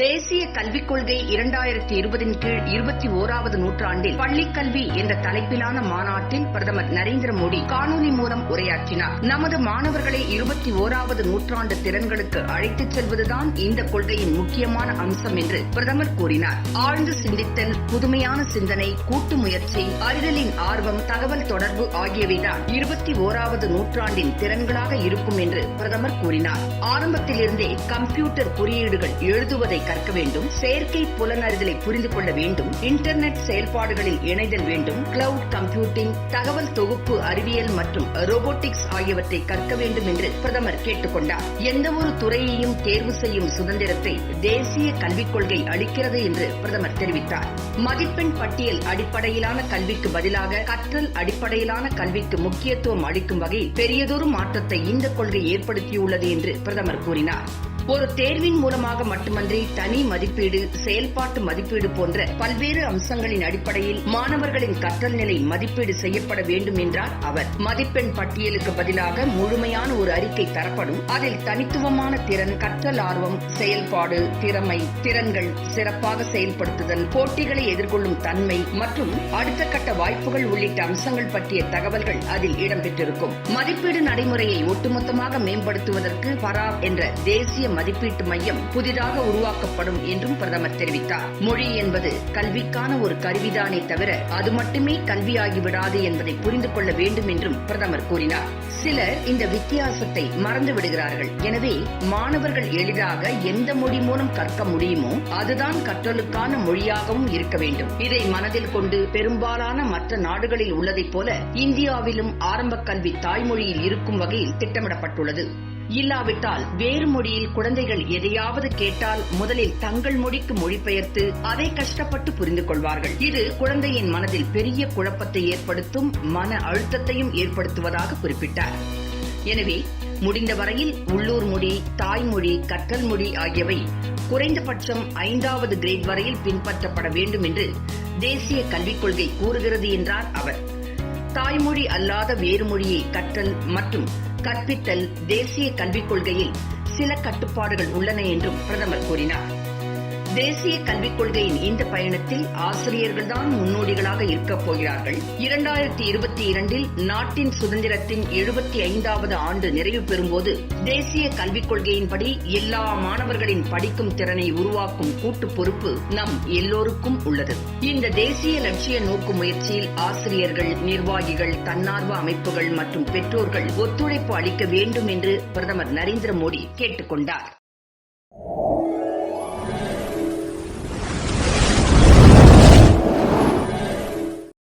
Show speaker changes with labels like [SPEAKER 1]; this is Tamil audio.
[SPEAKER 1] தேசிய கல்விக் கொள்கை இரண்டாயிரத்தி இருபதின் கீழ் இருபத்தி ஓராவது நூற்றாண்டில் பள்ளிக் கல்வி என்ற தலைப்பிலான மாநாட்டில் பிரதமர் நரேந்திர மோடி காணொலி மூலம் உரையாற்றினார். நமது மாணவர்களை இருபத்தி ஓராவது நூற்றாண்டு திறன்களுக்கு அழைத்துச் செல்வதுதான் இந்த கொள்கையின் முக்கியமான அம்சம் என்று பிரதமர் கூறினார். ஆழ்ந்து சிந்தித்தல் புதுமையான சிந்தனை கூட்டு முயற்சி அறிதலின் ஆர்வம் தகவல் தொடர்பு ஆகியவைதான் இருபத்தி ஓராவது நூற்றாண்டின் திறன்களாக இருக்கும் என்று பிரதமர் கூறினார். ஆரம்பத்திலிருந்தே கம்ப்யூட்டர் குறியீடுகள் எழுதுவதை கற்க வேண்டும் செயற்கை புலனறிதலை புரிந்து கொள்ள வேண்டும் இன்டர்நெட் செயல்பாடுகளில் இணைதல் வேண்டும் கிளவுட் கம்ப்யூட்டிங் தகவல் தொகுப்பு அறிவியல் மற்றும் ரோபோட்டிக்ஸ் ஆகியவற்றை கற்க வேண்டும் என்று பிரதமர் கேட்டுக் கொண்டார் எந்தவொரு துறையையும் தேர்வு செய்யும் சுதந்திரத்தை தேசிய கல்விக் கொள்கை அளிக்கிறது என்று பிரதமர் தெரிவித்தார். மதிப்பெண் பட்டியல் அடிப்படையிலான கல்விக்கு பதிலாக கற்றல் அடிப்படையிலான கல்விக்கு முக்கியத்துவம் அளிக்கும் வகையில் பெரியதொரு மாற்றத்தை இந்த கொள்கை ஏற்படுத்தியுள்ளது என்று பிரதமர் கூறினார். ஒரு தேர்வின் மூலமாக மட்டுமன்றி தனி மதிப்பீடு செயல்பாட்டு மதிப்பீடு போன்ற பல்வேறு அம்சங்களின் அடிப்படையில் மாணவர்களின் கற்றல் நிலை மதிப்பீடு செய்யப்பட வேண்டும் என்றார் அவர். மதிப்பெண் பட்டியலுக்கு பதிலாக முழுமையான ஒரு அறிக்கை தரப்படும். அதில் தனித்துவமான திறன் கற்றல் ஆர்வம் செயல்பாடு திறமை திறன்கள் சிறப்பாக செயல்படுத்துதல் போட்டிகளை எதிர்கொள்ளும் தன்மை மற்றும் அடுத்த கட்ட வாய்ப்புகள் உள்ளிட்ட அம்சங்கள் பற்றிய தகவல்கள் அதில் இடம்பெற்றிருக்கும். மதிப்பீடு நடைமுறையை ஒட்டுமொத்தமாக மேம்படுத்துவதற்கு பராப் என்ற தேசிய மதிப்பீட்டு மையம் புதிதாக உருவாக்கப்படும் என்றும் பிரதமர் தெரிவித்தார். மொழி என்பது கல்விக்கான ஒரு கருவிதானே தவிர அது மட்டுமே கல்வியாகிவிடாது என்பதை புரிந்து கொள்ள வேண்டும் என்றும் பிரதமர் கூறினார். சிலர் இந்த வித்தியாசத்தை மறந்து விடுகிறார்கள். எனவே மாணவர்கள் எளிதாக எந்த மொழி மூலம் கற்க முடியுமோ அதுதான் கற்றலுக்கான மொழியாகவும் இருக்க வேண்டும். இதை மனதில் கொண்டு பெரும்பாலான மற்ற நாடுகளில் உள்ளதைப் போல இந்தியாவிலும் ஆரம்ப கல்வி தாய்மொழியில் இருக்கும் வகையில் திட்டமிடப்பட்டுள்ளது. இல்லாவிட்டால் வேறு மொழியில் குழந்தைகள் எதையாவது கேட்டால் முதலில் தங்கள் மொழிக்கு மொழிபெயர்த்து அதை கஷ்டப்பட்டு புரிந்து கொள்வார்கள். இது குழந்தையின் மனதில் பெரிய குழப்பத்தை ஏற்படுத்தும் மன அழுத்தத்தையும் ஏற்படுத்துவதாக குறிப்பிட்டார். எனவே முடிந்த வரையில் உள்ளூர் மொழி தாய்மொழி கற்றல் மொழி ஆகியவை குறைந்தபட்சம் ஐந்தாவது கிரேட் வரையில் பின்பற்றப்பட வேண்டும் என்று தேசிய கல்விக் கொள்கை கூறுகிறது என்றார் அவர். தாய்மொழி அல்லாத வேறு மொழியை கற்றல் மற்றும் கற்பித்தல் தேசிய கல்விக் கொள்கையில் சில கட்டுப்பாடுகள் உள்ளன என்றும் பிரதமர் கூறினார். தேசிய கல்விக் கொள்கையின் இந்த பயணத்தில் ஆசிரியர்கள்தான் முன்னோடிகளாக இருக்கப் போகிறார்கள். இரண்டாயிரத்தி இருபத்தி இரண்டில் நாட்டின் சுதந்திரத்தின் எழுபத்தி ஐந்தாவது ஆண்டு நிறைவு பெறும்போது தேசிய கல்விக் கொள்கையின்படி எல்லா மாணவர்களின் படிக்கும் திறனை உருவாக்கும் கூட்டு பொறுப்பு நம் எல்லோருக்கும் உள்ளது. இந்த தேசிய லட்சிய நோக்கு முயற்சியில் ஆசிரியர்கள் நிர்வாகிகள் தன்னார்வ அமைப்புகள் மற்றும் பெற்றோர்கள் ஒத்துழைப்பு அளிக்க வேண்டும் என்று பிரதமர் நரேந்திர மோடி கேட்டுக்கொண்டார்